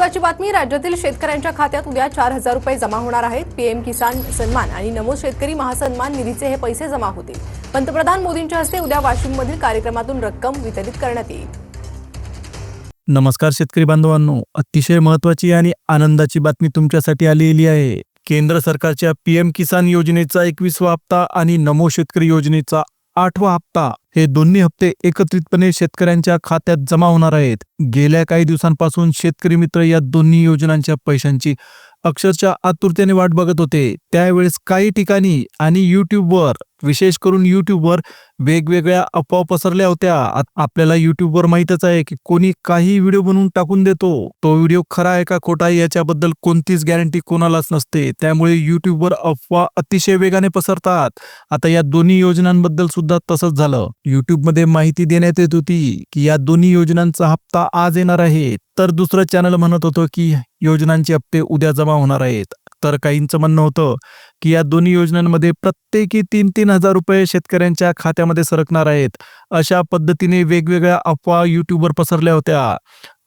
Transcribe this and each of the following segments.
महत्वाची बातमी राज्यातील शेतकऱ्यांच्या खात्यात उद्या चार हजार रुपये जमा होणार आहेत. पीएम किसान सन्मान आणि नमो शेतकरी महासन्मान निधीचे हे पैसे जमा होतील. पंतप्रधान मोदींच्या हस्ते उद्या वाशिममधील कार्यक्रमातून रक्कम वितरित करण्यात येईल. नमस्कार शेतकरी बांधवांनो. अतिशय महत्वाची आणि आनंदाची बातमी तुमच्यासाठी आलेली आहे. केंद्र सरकारच्या पीएम किसान योजनेचा एकवीसवा हप्ता आणि नमो शेतकरी योजनेचा आठवा हप्ता हे दोन्ही हप्ते एकत्रितपणे शेतकऱ्यांच्या खात्यात जमा होणार आहेत. गेल्या काही दिवसांपासून शेतकरी मित्र या दोन्ही योजनांच्या पैशांची अक्षरशः आतुरतेने वाट बघत होते. त्यावेळेस काही ठिकाणी आणि युट्यूबवर विशेष करून यूट्यूबवर वेगवेगळ्या अफवा पसरल्या होत्या. आपल्याला युट्यूबवर माहीतच आहे की कोणी काही व्हिडिओ बनवून टाकून देतो. तो व्हिडिओ खरा आहे का खोटा आहे याच्याबद्दल कोणतीच गॅरंटी कोणालाच नसते. त्यामुळे युट्यूबवर अफवा अतिशय वेगाने पसरतात. आता या दोन्ही योजनांबद्दल सुद्धा तसंच झालं. युट्यूबमध्ये माहिती देण्यात येत होती की या दोन्ही योजनांचा हप्ता आज येणार आहे. तर दुसरं चॅनल म्हणत होतं की योजनांचे हप्ते उद्या जमा होणार आहेत. तर काहींचं म्हणणं होतं की या दोन्ही योजनांमध्ये प्रत्येकी तीन तीन हजार रुपये शेतकऱ्यांच्या खात्यामध्ये सरकणार आहेत. अशा पद्धतीने वेगवेगळ्या अफवा युट्यूबवर पसरल्या होत्या.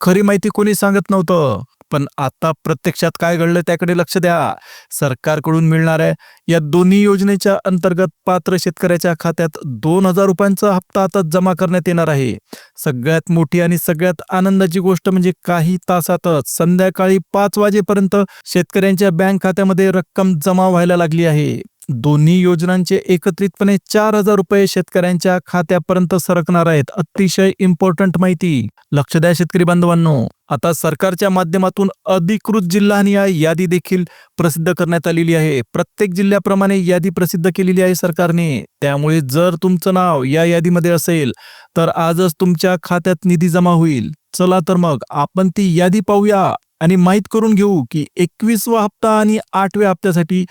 खरी माहिती कोणी सांगत नव्हतं? पण आता प्रत्यक्षात काय घडलं त्याकडे लक्ष द्या. सरकारकडून मिळणाऱ्या या दोन्ही योजनेच्या अंतर्गत पात्र शेतकऱ्याच्या खात्यात दोन हजार रुपयांचा हप्ता आता जमा करण्यात येणार आहे. सगळ्यात मोठी आणि सगळ्यात आनंदाची गोष्ट म्हणजे काही तासातच संध्याकाळी पाच वाजेपर्यंत शेतकऱ्यांच्या बँक खात्यामध्ये रक्कम जमा व्हायला लागली आहे. दोन्ही योजनांचे एकत्रितपणे चार हजार रुपये शेतकऱ्यांच्या खात्यापर्यंत सरकणार आहेत. अतिशय इम्पॉर्टंट माहिती. लक्ष द्या शेतकरी बांधवांनो. आता सरकारच्या माध्यमातून अधिकृत जिल्हानिहाय यादी देखील प्रसिद्ध करण्यात आलेली आहे. प्रत्येक जिल्ह्याप्रमाणे यादी प्रसिद्ध केलेली आहे सरकारने. त्यामुळे जर तुमचं नाव या यादीमध्ये असेल तर आजच तुमच्या खात्यात निधी जमा होईल. चला तर मग आपण ती यादी पाहूया आणि माहीत करून घेऊ की एकवीसवा हप्ता आणि आठव्या हप्त्यासाठी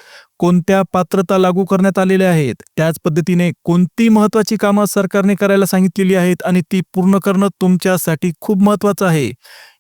कोणत्या पात्रता लागू करण्यात आलेल्या आहेत? त्याच पद्धतीने कोणती महत्वाची कामं सरकारने करायला सांगितलेली आहेत आणि ती पूर्ण करणं तुमच्यासाठी खूप महत्वाचं आहे?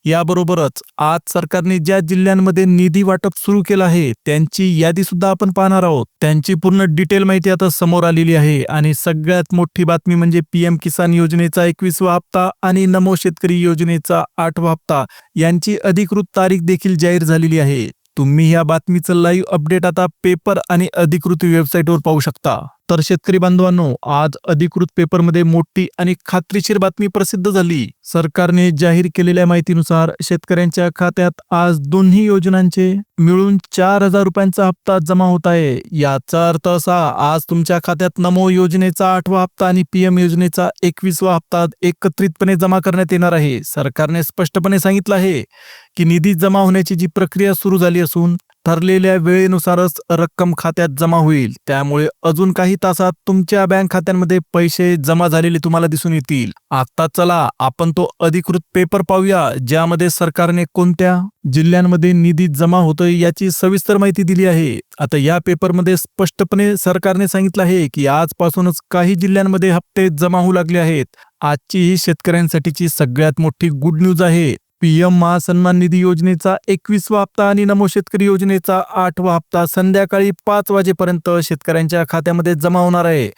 याबरोबरच आज सरकारने ज्या जिल्ह्यांमध्ये निधी वाटप सुरू केलं आहे त्यांची यादी सुद्धा आपण पाहणार आहोत. त्यांची पूर्ण डिटेल माहिती आता समोर आलेली आहे आणि सगळ्यात मोठी बातमी म्हणजे पीएम किसान योजनेचा एकवीसवा हप्ता आणि नमो शेतकरी योजनेचा आठवा हप्ता यांची अधिकृत तारीख देखील जाहीर झालेली आहे. तुम्ही या बातमीचं लाईव्ह अपडेट आता पेपर आणि अधिकृत वेबसाईटवर पाहू शकता. तर शेतकरी बांधवांनो आज अधिकृत पेपरमध्ये मोठी आणि खात्रीशीर बातमी प्रसिद्ध झाली. सरकारने जाहीर केलेल्या माहितीनुसार शेतकऱ्यांच्या खात्यात आज दोन्ही योजनांचे मिळून चार हजार रुपयांचा हप्ता जमा होत आहे. याचा अर्थ असा आज तुमच्या खात्यात नमो योजनेचा आठवा हप्ता आणि पीएम योजनेचा एकवीसवा हप्ता एकत्रितपणे जमा करण्यात येणार आहे. सरकारने स्पष्टपणे सांगितलं आहे की निधी जमा होण्याची जी प्रक्रिया सुरू झाली असून ठरलेल्या वेळेनुसारच रक्कम खात्यात जमा होईल. त्यामुळे अजून काही तासात तुमच्या बँक खात्यांमध्ये पैसे जमा झालेले तुम्हाला दिसून येतील. आता चला आपण तो अधिकृत पेपर पाहूया ज्यामध्ये सरकारने कोणत्या जिल्ह्यांमध्ये निधी जमा होतोय याची सविस्तर माहिती दिली आहे. आता या पेपरमध्ये स्पष्टपणे सरकारने सांगितलं आहे की आजपासूनच काही जिल्ह्यांमध्ये हप्ते जमा होऊ लागले आहेत. आजची ही शेतकऱ्यांसाठीची सगळ्यात मोठी गुड न्यूज आहे. पीएम महासन्मान निधी योजनेचा एकवीसवा हप्ता आणि नमो शेतकरी योजनेचा आठवा हप्ता संध्याकाळी पाच वाजेपर्यंत शेतकऱ्यांच्या खात्यामध्ये जमा होणार आहे.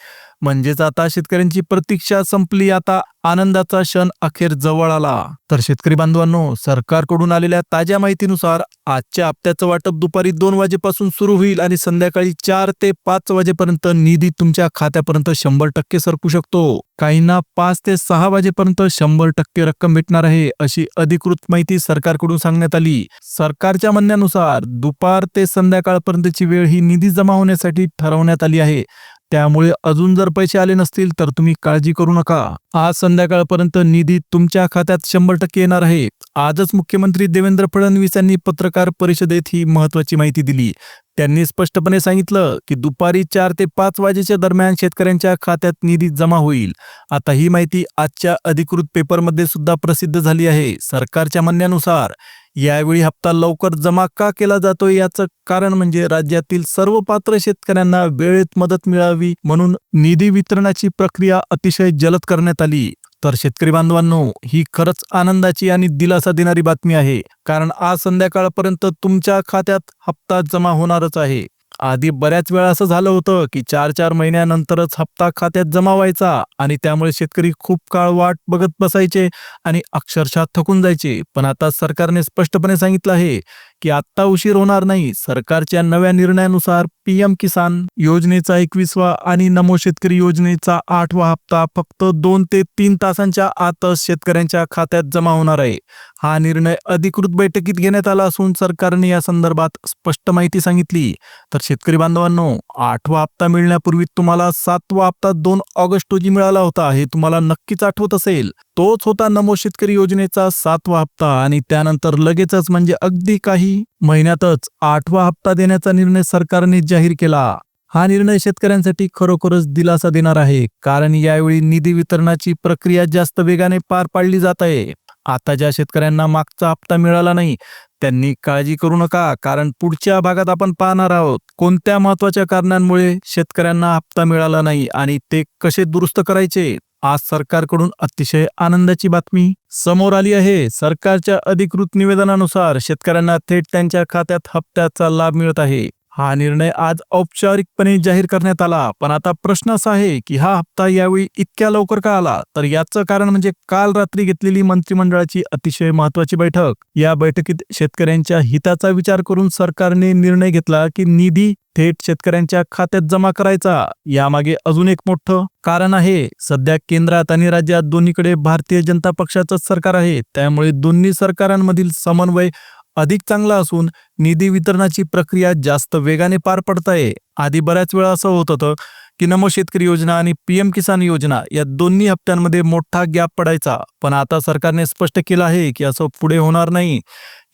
म्हणजेच आता शेतकऱ्यांची प्रतीक्षा संपली आता आनंदाचा क्षण अखेर जवळ आला. तर शेतकरी बांधवांनो सरकारकडून आलेल्या ताज्या माहितीनुसार आजच्या हप्त्याचं वाटप दुपारी दोन वाजेपासून सुरू होईल आणि संध्याकाळी चार ते पाच वाजेपर्यंत निधी तुमच्या खात्यापर्यंत शंभर टक्के सरकू शकतो. काहींना पाच ते सहा वाजेपर्यंत शंभर टक्के रक्कम भेटणार आहे अशी अधिकृत माहिती सरकारकडून सांगण्यात आली. सरकारच्या म्हणण्यानुसार दुपार ते संध्याकाळपर्यंतची वेळ ही निधी जमा होण्यासाठी ठरवण्यात आली आहे. त्यामुळे अजून जर पैसे आले नसतील तर तुम्ही काळजी करू नका. आज संध्याकाळपर्यंत निधी तुमच्या खात्यात शंभर टक्के येणार आहे. आजच मुख्यमंत्री देवेंद्र फडणवीस यांनी पत्रकार परिषदेत ही महत्वाची माहिती दिली. त्यांनी स्पष्टपणे सांगितलं की दुपारी चार ते पाच वाजेच्या दरम्यान शेतकऱ्यांच्या खात्यात निधी जमा होईल. आता ही माहिती आजच्या अधिकृत पेपरमध्ये सुद्धा प्रसिद्ध झाली आहे. सरकारच्या म्हणण्यानुसार यावेळी हप्ता लवकर जमा का केला जातोय याचं कारण म्हणजे राज्यातील सर्व पात्र शेतकऱ्यांना वेळेत मदत मिळावी म्हणून निधी वितरणाची प्रक्रिया अतिशय जलद करण्यात आली. तर शेतकरी बांधवांनो ही खरंच आनंदाची आणि दिलासा देणारी बातमी आहे. कारण आज संध्याकाळपर्यंत तुमच्या खात्यात हप्ता जमा होणारच आहे. आधी बऱ्याच वेळा असं झालं होतं की चार चार महिन्यानंतरच हप्ता खात्यात जमा व्हायचा आणि त्यामुळे शेतकरी खूप काळ वाट बघत बसायचे आणि अक्षरशः थकून जायचे. पण आता सरकारने स्पष्टपणे सांगितलं आहे की आत्ता उशीर होणार नाही. सरकारच्या नव्या निर्णयानुसार पीएम किसान योजनेचा एकवीसवा आणि नमो शेतकरी योजनेचा आठवा हप्ता फक्त दोन ते तीन तासांच्या आतच शेतकऱ्यांच्या खात्यात जमा होणार आहे. हा निर्णय अधिकृत बैठकीत घेण्यात आला असून सरकारने या संदर्भात स्पष्ट माहिती सांगितली. तर शेतकरी बांधवांनो आठवा हप्ता मिळण्यापूर्वी तुम्हाला सातवा हप्ता दोन ऑगस्ट रोजी मिळाला होता हे तुम्हाला नक्कीच आठवत असेल. तोच होता नमो शेतकरी योजनेचा सातवा हप्ता आणि त्यानंतर लगेचच म्हणजे अगदी काही महिन्यातच आठवा हप्ता देण्याचा निर्णय सरकारने जाहीर केला. हा निर्णय शेतकऱ्यांसाठी खरोखरच दिलासा देणार आहे कारण यावेळी निधी वितरणाची प्रक्रिया जास्त वेगाने पार पाडली जात आहे. आता ज्या शेतकऱ्यांना मागचा हप्ता मिळाला नाही त्यांनी काळजी करू नका कारण पुढच्या भागात आपण पाहणार आहोत कोणत्या महत्त्वाच्या कारणांमुळे शेतकऱ्यांना हप्ता मिळाला नाही आणि ते कसे दुरुस्त करायचे? आज सरकारकडून अतिशय आनंदाची बातमी समोर आली आहे. सरकारच्या अधिकृत निवेदनानुसार शेतकऱ्यांना थेट त्यांच्या खात्यात हप्त्याचा लाभ मिळत आहे. हा निर्णय आज औपचारिकपणे जाहीर करण्यात आला. पण आता प्रश्न असा आहे की हा हप्ता यावेळी इतक्या लवकर का आला? तर याचं कारण म्हणजे काल रात्री घेतलेली मंत्रिमंडळाची अतिशय महत्वाची बैठक. या बैठकीत शेतकऱ्यांच्या हिताचा विचार करून सरकारने निर्णय घेतला की निधी थेट शेतकऱ्यांच्या खात्यात जमा करायचा. यामागे अजून एक मोठं कारण आहे. सध्या केंद्रात आणि राज्यात दोन्हीकडे भारतीय जनता पक्षाचं सरकार आहे. त्यामुळे दोन्ही सरकारांमधील समन्वय अधिक चांगला असून निधी वितरणाची प्रक्रिया जास्त वेगाने पार पडताय. आधी बऱ्याच वेळा असं होत होतं की नमो शेतकरी योजना आणि पीएम किसान योजना या दोन्ही हप्त्यांमध्ये मोठा गॅप पडायचा. पण आता सरकारने स्पष्ट केलं आहे की असं पुढे होणार नाही.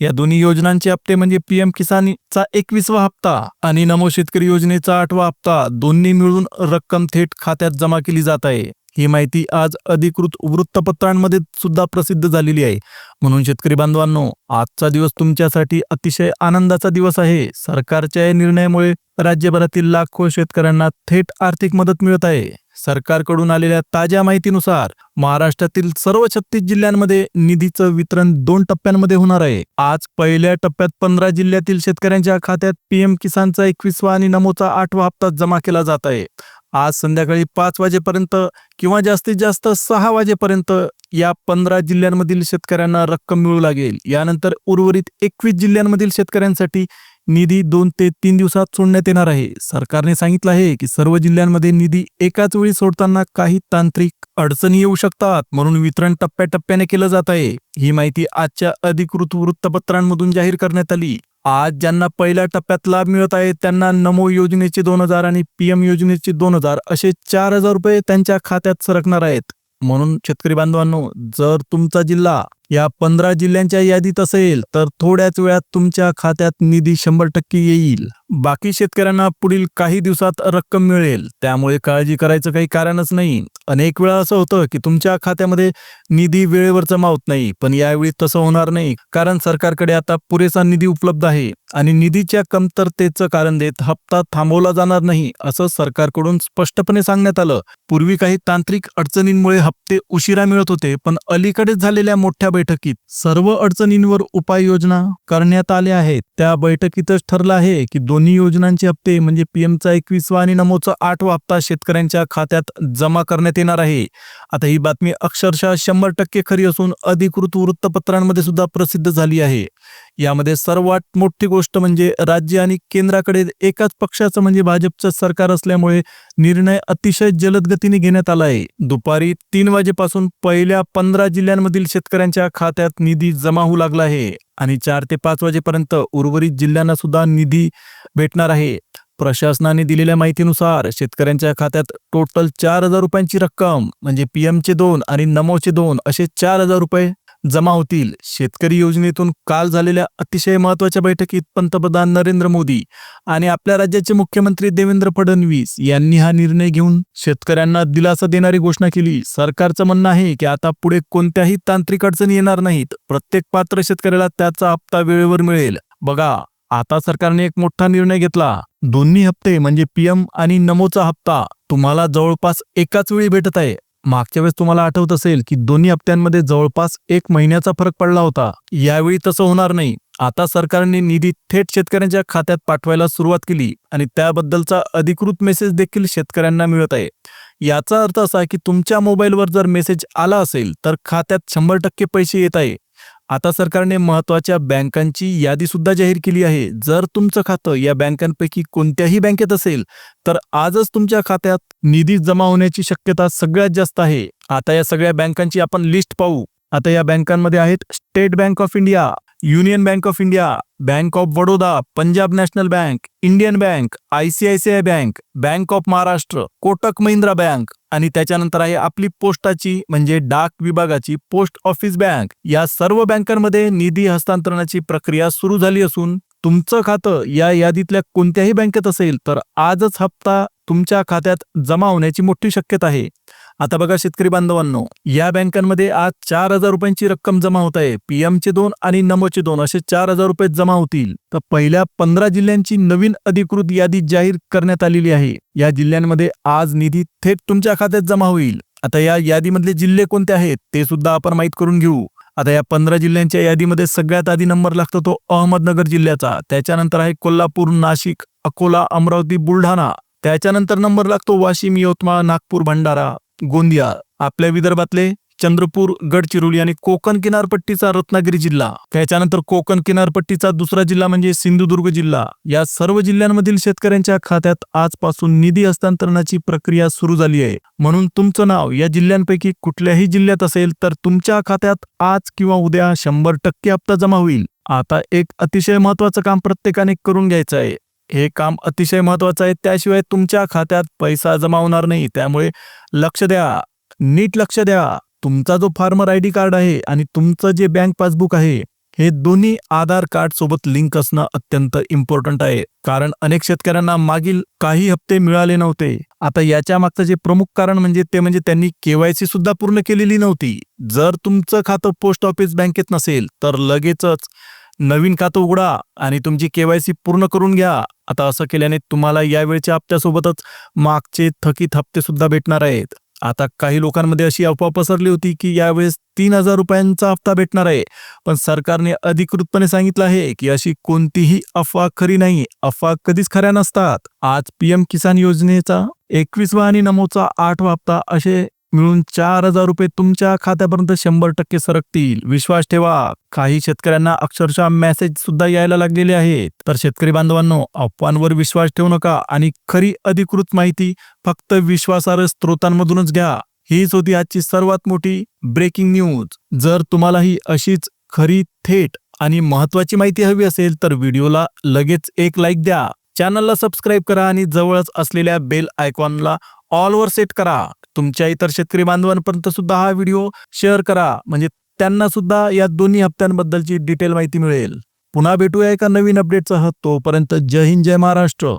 या दोन्ही योजनांचे हप्ते म्हणजे पीएम किसानचा एकवीसवा हप्ता आणि नमो शेतकरी योजनेचा आठवा हप्ता दोन्ही मिळून रक्कम थेट खात्यात जमा केली जात आहे. ही माहिती आज अधिकृत वृत्तपत्रांमध्ये सुद्धा प्रसिद्ध झालेली आहे. म्हणून शेतकरी बांधवांनो आजचा दिवस तुमच्यासाठी अतिशय आनंदाचा दिवस आहे. सरकारच्या या निर्णयामुळे राज्यभरातील लाखो शेतकऱ्यांना थेट आर्थिक मदत मिळत आहे. सरकारकडून आलेल्या ताज्या माहितीनुसार महाराष्ट्रातील सर्व छत्तीस जिल्ह्यांमध्ये निधीचं वितरण दोन टप्प्यांमध्ये होणार आहे. आज पहिल्या टप्प्यात पंधरा जिल्ह्यातील शेतकऱ्यांच्या खात्यात पीएम किसानचा एकवीसवा आणि नमोचा आठवा हप्ता जमा केला जात आहे. आज संध्याकाळी पाच वाजेपर्यंत किंवा जास्तीत जास्त सहा वाजेपर्यंत या पंधरा जिल्ह्यांमधील शेतकऱ्यांना रक्कम मिळू लागेल. यानंतर उर्वरित एकवीस जिल्ह्यांमधील शेतकऱ्यांसाठी निधी दोन ते तीन दिवसात सोडण्यात येणार आहे. सरकारने सांगितलं आहे की सर्व जिल्ह्यांमध्ये निधी एकाच वेळी सोडताना काही तांत्रिक अडचणी येऊ शकतात म्हणून वितरण टप्प्याटप्प्याने केलं जात आहे. ही माहिती आजच्या अधिकृत वृत्तपत्रांमधून जाहीर करण्यात आली. आज ज्यांना पहिल्या टप्प्यात लाभ मिळत आहे त्यांना नमो योजनेचे दोन हजार आणि पीएम योजनेचे दोन हजार असे चार हजार रुपये त्यांच्या खात्यात सरकणार आहेत. म्हणून शेतकरी बांधवांनो जर तुमचा जिल्हा या पंधरा जिल्ह्यांच्या यादीत असेल तर थोड्याच वेळात तुमच्या खात्यात निधी शंभर टक्के येईल. बाकी शेतकऱ्यांना पुढील काही दिवसात रक्कम मिळेल. त्यामुळे काळजी करायचं काही कारणच नाही. अनेक वेळा असं होतं की तुमच्या खात्यामध्ये निधी वेळेवर जमा होत नाही पण यावेळी तसं होणार नाही. कारण सरकारकडे आता पुरेसा निधी उपलब्ध आहे आणि निधीच्या कमतरतेचं कारण देत हप्ता थांबवला जाणार नाही असं सरकारकडून स्पष्टपणे सांगण्यात आलं. पूर्वी काही तांत्रिक अडचणींमुळे हप्ते उशिरा मिळत होते पण अलीकडेच झालेल्या मोठ्या बैठकीत सर्व अडचणींवर उपाययोजना करण्यात आल्या आहेत. त्या बैठकीतच ठरलं आहे की दोन्ही योजनांचे हप्ते म्हणजे पीएमचा एकवीसवा आणि नमोचा आठवा हप्ता शेतकऱ्यांच्या खात्यात जमा करण्यात येणार आहे. आता ही बातमी अक्षरशः शंभर टक्के खरी असून अधिकृत वृत्तपत्रांमध्ये सुद्धा प्रसिद्ध झाली आहे. यामध्ये सर्वात मोठी गोष्ट म्हणजे राज्य आणि केंद्राकडे एकाच पक्षाचं म्हणजे भाजपचं सरकार असल्यामुळे निर्णय अतिशय जलद गतीने घेण्यात आला आहे. दुपारी तीन वाजेपासून पहिल्या पंधरा जिल्ह्यांमधील शेतकऱ्यांच्या खात्यात निधी जमा होऊ लागला आहे. आणि चार ते पाच वाजेपर्यंत उर्वरित जिल्ह्यांना सुद्धा निधी भेटणार आहे. प्रशासनाने दिलेल्या माहितीनुसार शेतकऱ्यांच्या खात्यात टोटल चार हजार रुपयांची रक्कम म्हणजे पीएमचे दोन आणि नमोचे दोन असे चार हजार रुपये जमा होतील. शेतकरी योजनेतून काल झालेल्या अतिशय महत्त्वाच्या बैठकीत पंतप्रधान नरेंद्र मोदी आणि आपल्या राज्याचे मुख्यमंत्री देवेंद्र फडणवीस यांनी हा निर्णय घेऊन शेतकऱ्यांना दिलासा देणारी घोषणा केली. सरकारचं म्हणणं आहे की आता पुढे कोणत्याही तांत्रिक अडचणी येणार नाहीत. प्रत्येक पात्र शेतकऱ्याला त्याचा हप्ता वेळेवर मिळेल. बघा आता सरकारने एक मोठा निर्णय घेतला. दोन्ही हप्ते म्हणजे पीएम आणि नमोचा हप्ता तुम्हाला जवळपास एकाच वेळी भेटत आहे. मागच्या वेळेस तुम्हाला आठवत असेल की दोन्ही हप्त्यांमध्ये जवळपास एक महिन्याचा फरक पडला होता. यावेळी तसं होणार नाही. आता सरकारने निधी थेट शेतकऱ्यांच्या खात्यात पाठवायला सुरुवात केली आणि त्याबद्दलचा अधिकृत मेसेज देखील शेतकऱ्यांना मिळत आहे. याचा अर्थ असा की तुमच्या मोबाईलवर जर मेसेज आला असेल तर खात्यात शंभर टक्के पैसे येत आहे. आता सरकारने महत्त्वाच्या बँकांची यादी सुद्धा जाहीर केली आहे. जर तुमचं खातं या बँकांपैकी कोणत्याही बँकेत असेल तर आजच तुमच्या खात्यात निधी जमा होण्याची शक्यता सगळ्यात जास्त आहे. आता या सगळ्या बँकांची आपण लिस्ट पाहू. आता या बँकांमध्ये आहेत State Bank of India Union Bank of India Bank of Baroda Punjab National Bank Indian Bank ICICI Bank Bank of Maharashtra Kotak Mahindra Bank आणि त्याच्यानंतर आहे आपली पोस्टाची म्हणजे डाक विभागाची पोस्ट ऑफिस बँक. या सर्व बँकांमध्ये निधी हस्तांतरणाची प्रक्रिया सुरू झाली असून तुमचं खातं या यादीतल्या कोणत्याही बँकेत असेल तर आजच हप्ता तुमच्या खात्यात जमा होण्याची मोठी शक्यता आहे. आता बघा शेतकरी बांधवांनो या बँकांमध्ये आज चार हजार रुपयांची रक्कम जमा होत आहे. पीएमचे दोन आणि नमोचे दोन असे चार हजार रुपये जमा होतील. तर पहिल्या पंधरा जिल्ह्यांची नवीन अधिकृत यादी जाहीर करण्यात आलेली आहे. या जिल्ह्यांमध्ये आज निधी थेट तुमच्या खात्यात जमा होईल. आता या यादीमधले जिल्हे कोणते आहेत ते सुद्धा आपण माहीत करून घेऊ. आता या पंधरा जिल्ह्यांच्या यादीमध्ये सगळ्यात आधी नंबर लागतो तो अहमदनगर जिल्ह्याचा. त्याच्यानंतर आहे कोल्हापूर नाशिक अकोला अमरावती बुलढाणा. त्याच्यानंतर नंबर लागतो वाशिम यवतमाळ नागपूर भंडारा. गोंदिया आपल्या विदर्भातले चंद्रपूर गडचिरोली आणि कोकण किनारपट्टीचा रत्नागिरी जिल्हा. त्याच्यानंतर कोकण किनारपट्टीचा दुसरा जिल्हा म्हणजे सिंधुदुर्ग जिल्हा. या सर्व जिल्ह्यांमधील शेतकऱ्यांच्या खात्यात आजपासून निधी हस्तांतरणाची प्रक्रिया सुरू झाली आहे. म्हणून तुमचं नाव या जिल्ह्यांपैकी कुठल्याही जिल्ह्यात असेल तर तुमच्या खात्यात आज किंवा उद्या शंभर टक्के हप्ता जमा होईल. आता एक अतिशय महत्वाचं काम प्रत्येकाने करून घ्यायचं आहे. हे काम अतिशय महत्वाचं आहे. त्याशिवाय तुमच्या खात्यात पैसा जमा होणार नाही. त्यामुळे लक्ष द्या. नीट लक्ष द्या. तुमचा जो फार्मर आय डी कार्ड आहे आणि तुमचं जे बँक पासबुक आहे हे दोन्ही आधार कार्ड सोबत लिंक असणं अत्यंत इम्पॉर्टंट आहे. कारण अनेक शेतकऱ्यांना मागील काही हप्ते मिळाले नव्हते. आता याच्या मागचं जे प्रमुख कारण म्हणजे ते म्हणजे त्यांनी केवायसी सुद्धा पूर्ण केलेली नव्हती. जर तुमचं खातं पोस्ट ऑफिस बँकेत नसेल तर लगेचच नवीन खातं उघडा आणि तुमची केवायसी पूर्ण करून घ्या. आता असं केल्याने तुम्हाला यावेळच्या हप्त्यासोबतच मागचे थकीत हप्ते सुद्धा भेटणार आहेत. आता काही लोकांमध्ये अशी अफवा पसरली होती की यावेळेस तीन हजार रुपयांचा हप्ता भेटणार आहे. पण सरकारने अधिकृतपणे सांगितलं आहे की अशी कोणतीही अफवा खरी नाही. अफवा कधीच खऱ्या नसतात. आज पीएम किसान योजनेचा एकवीसवा आणि नमोचा आठवा हप्ता असे मिळून चार हजार रुपये तुमच्या खात्यापर्यंत शंभर टक्के सरकतील. विश्वास ठेवा काही शेतकऱ्यांना अक्षरशः मेसेज सुद्धा यायला लागलेले आहेत. तर शेतकरी बांधवांनो अफवांवर विश्वास ठेवू नका आणि खरी अधिकृत माहिती फक्त विश्वासार्ह स्रोतांमधूनच घ्या. हीच होती आजची सर्वात मोठी ब्रेकिंग न्यूज जर तुम्हालाही अशीच खरी थेट आणि महत्वाची माहिती हवी असेल तर व्हिडिओला लगेच एक लाईक द्या. चॅनलला सबस्क्राईब करा आणि जवळच असलेल्या बेल आयकॉनला ऑलवर सेट करा. तुमच्या इतर शेतकरी बांधवांपर्यंत सुद्धा हा व्हिडिओ शेअर करा. म्हणजे त्यांना सुद्धा या दोन्ही हप्त्यांबद्दलची डिटेल माहिती मिळेल. पुन्हा भेटूया एका नवीन अपडेटसह. तोपर्यंत जय हिंद जय महाराष्ट्र.